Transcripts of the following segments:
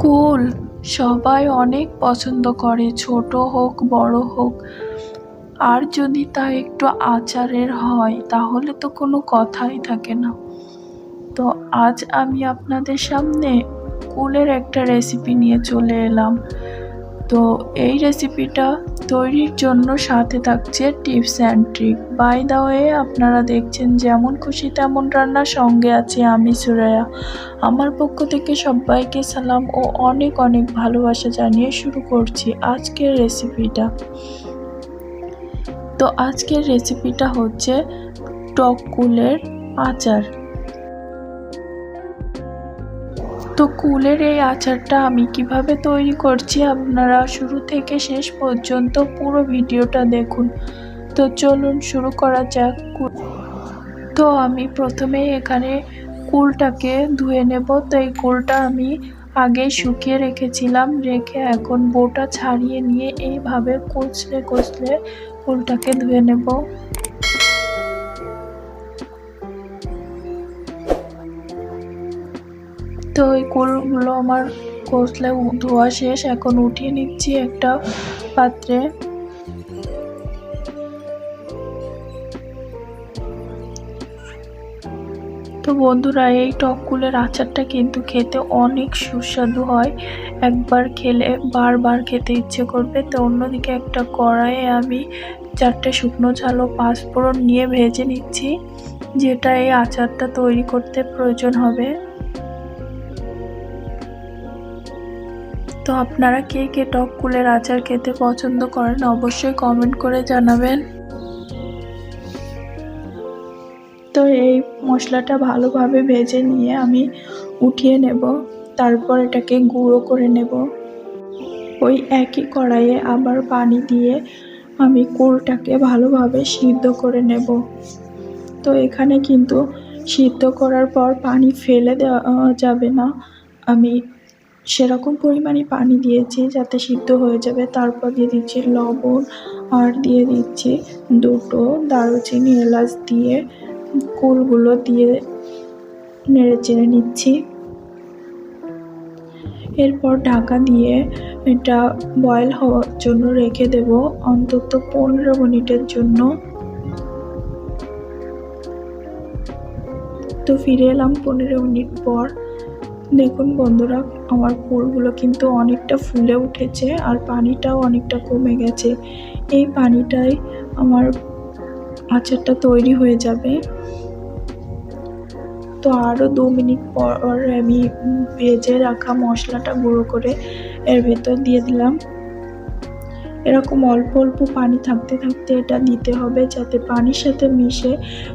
কুল সবাই অনেক পছন্দ করে, ছোট হোক, বড় হোক। আর যদি তা একটু আচারের হয়, তাহলে তো কোনো কথাই থাকে না। তো আজ আমি আপনাদের সামনে কুলের একটা রেসিপি নিয়ে চলে এলাম। তো এই রেসিপিটা তৈরির জন্য সাথে থাকছে tips and trick by the way আপনারা দেখছেন যেমন খুশি তেমন রান্নার সঙ্গে আছে আমি সুরায়া আমার পক্ষ থেকে সবাইকে সালাম ও অনেক অনেক ভালোবাসা জানিয়ে শুরু করছি আজকের রেসিপিটা তো আজকের রেসিপিটা হচ্ছে টক কুলের আচার। তো কুলের এই আচারটা আমি কীভাবে তৈরি করছি আপনারা শুরু থেকে শেষ পর্যন্ত পুরো ভিডিওটা দেখুন। তো চলুন শুরু করা যাক কুল তো আমি প্রথমে এখানে কুলটাকে ধুয়ে নেব। তো এই কুলটা আমি আগে শুকিয়ে রেখেছিলাম, রেখে এখন বোটা ছাড়িয়ে নিয়ে এইভাবে কচলে কচলে কুলটাকে ধুয়ে নেব। তো ওই কুলগুলো আমার কষলে ধোয়া শেষ, এখন উঠিয়ে নিচ্ছি একটা পাত্রে। তো বন্ধুরা, এই টক কুলের আচারটা কিন্তু খেতে অনেক সুস্বাদু হয়। একবার খেলে, বারবার খেতে ইচ্ছে করবে। তো অন্যদিকে একটা কড়াইয়ে আমি চারটে শুকনো ঝালো পাঁচফোড়ন নিয়ে ভেজে নিচ্ছি, যেটা এই আচারটা তৈরি করতে প্রয়োজন হবে। তো আপনারা কে কে টক কুলের আচার খেতে পছন্দ করেন অবশ্যই কমেন্ট করে জানাবেন। তো এই মশলাটা ভালোভাবে ভেজে নিয়ে আমি উঠিয়ে নেব, তারপর এটাকে গুঁড়ো করে নেব। ওই একই কড়াইয়ে আবার পানি দিয়ে আমি কুলটাকে ভালোভাবে সিদ্ধ করে নেব। তো এখানে কিন্তু সিদ্ধ করার পর পানি ফেলে দেওয়া যাবে না। আমি সেরকম পরিমাণে পানি দিয়েছি যাতে সিদ্ধ হয়ে যাবে। তারপর দিয়ে দিচ্ছি লবণ আর দিয়ে দিচ্ছি দুটো দারুচিনি এলাচ দিয়ে কুলগুলো দিয়ে নেড়ে চেড়ে নিচ্ছি। এরপর ঢাকা দিয়ে এটা বয়েল হওয়ার জন্য রেখে দেব অন্তত পনেরো মিনিটের জন্য। তো ফিরে এলাম পনেরো মিনিট পর। দেখুন বন্ধুরা, আমার ফুলগুলো কিন্তু অনেকটা ফুলে উঠেছে আর পানিটাও অনেকটা কমে গেছে। এই পানিটাই আমার আচারটা তৈরি হয়ে যাবে। তো আরও দু মিনিট পর আমি ভেজে রাখা মশলাটা গুঁড়ো করে এর ভেতর দিয়ে দিলাম। এরকম অল্প অল্প পানি থাকতে থাকতে এটা দিতে হবে যাতে পানির সাথে মিশে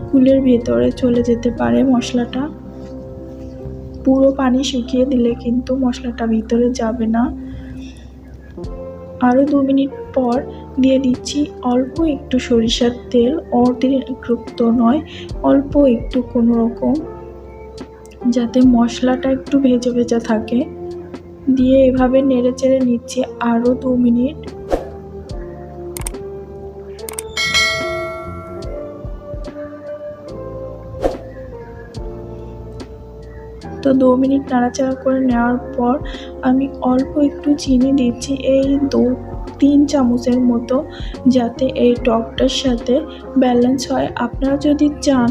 কুলের ভেতরে চলে যেতে পারে মশলাটা। পুরো পানি শুকিয়ে দিলে কিন্তু মশলাটা ভিতরে যাবে না। আরও দু মিনিট পর দিয়ে দিচ্ছি অল্প একটু সরিষার তেল, অতিরিক্ত নয়, অল্প একটু কোনো রকম, যাতে মশলাটা একটু ভেজে ভেজা থাকে। দিয়ে এভাবে নেড়ে চেড়ে নিচ্ছি আরও দু মিনিট। তো দু মিনিট নাড়াচাড়া করে নেওয়ার পর আমি অল্প একটু চিনি দিচ্ছি এই দু, তিন চামচের মতো যাতে এই টকটার সাথে ব্যালেন্স হয়। আপনারা যদি চান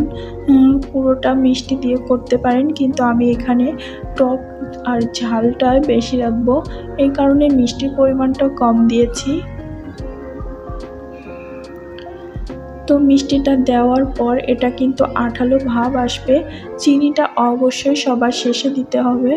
পুরোটা মিষ্টি দিয়ে করতে পারেন, কিন্তু আমি এখানে টক আর ঝালটাই বেশি রাখব। এই কারণে মিষ্টির পরিমাণটা কম দিয়েছি। তো মিষ্টিটা দেওয়ার পর এটা কিন্তু আঠালো ভাব আসবে। চিনিটা অবশ্যই সবার শেষে দিতে হবে।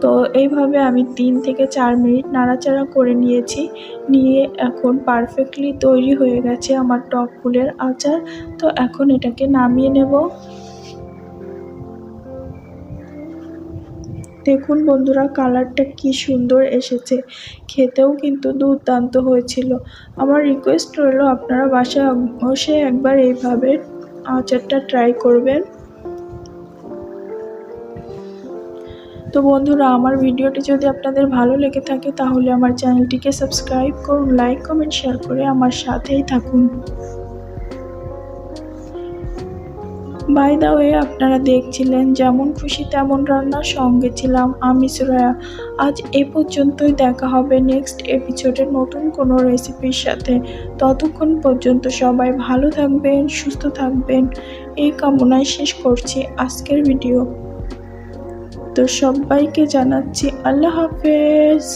তো এইভাবে আমি তিন থেকে চার মিনিট নাড়াচাড়া করে নিয়েছি। নিয়ে এখন পারফেক্টলি তৈরি হয়ে গেছে আমার টক ফুলের আচার। তো এখন এটাকে নামিয়ে নেব। দেখুন বন্ধুরা, কালারটা কি সুন্দর এসেছে। খেতেও কিন্তু দুর্দান্ত হয়েছিল। আমার রিকোয়েস্ট রইল, আপনারা বাসায় বসে একবার এইভাবে আচারটা ট্রাই করবেন। তো বন্ধুরা, আমার ভিডিওটি যদি আপনাদের ভালো লেগে থাকে, তাহলে আমার চ্যানেলটিকে সাবস্ক্রাইব করুন লাইক কমেন্ট শেয়ার করে আমার সাথেই থাকুন। বাই দা ওয়ে আপনারা দেখছিলেন, যেমন খুশি তেমন রান্নার সঙ্গে ছিলাম আমি, সুরায়া। আজ এ পর্যন্তই দেখা হবে নেক্সট এপিসোডে নতুন কোনো রেসিপির সাথে। ততক্ষণ পর্যন্ত সবাই ভালো থাকবেন, সুস্থ থাকবেন। এই কামনায় শেষ করছি আজকের ভিডিও তো সবাইকে জানাচ্ছি আল্লাহ হাফেজ।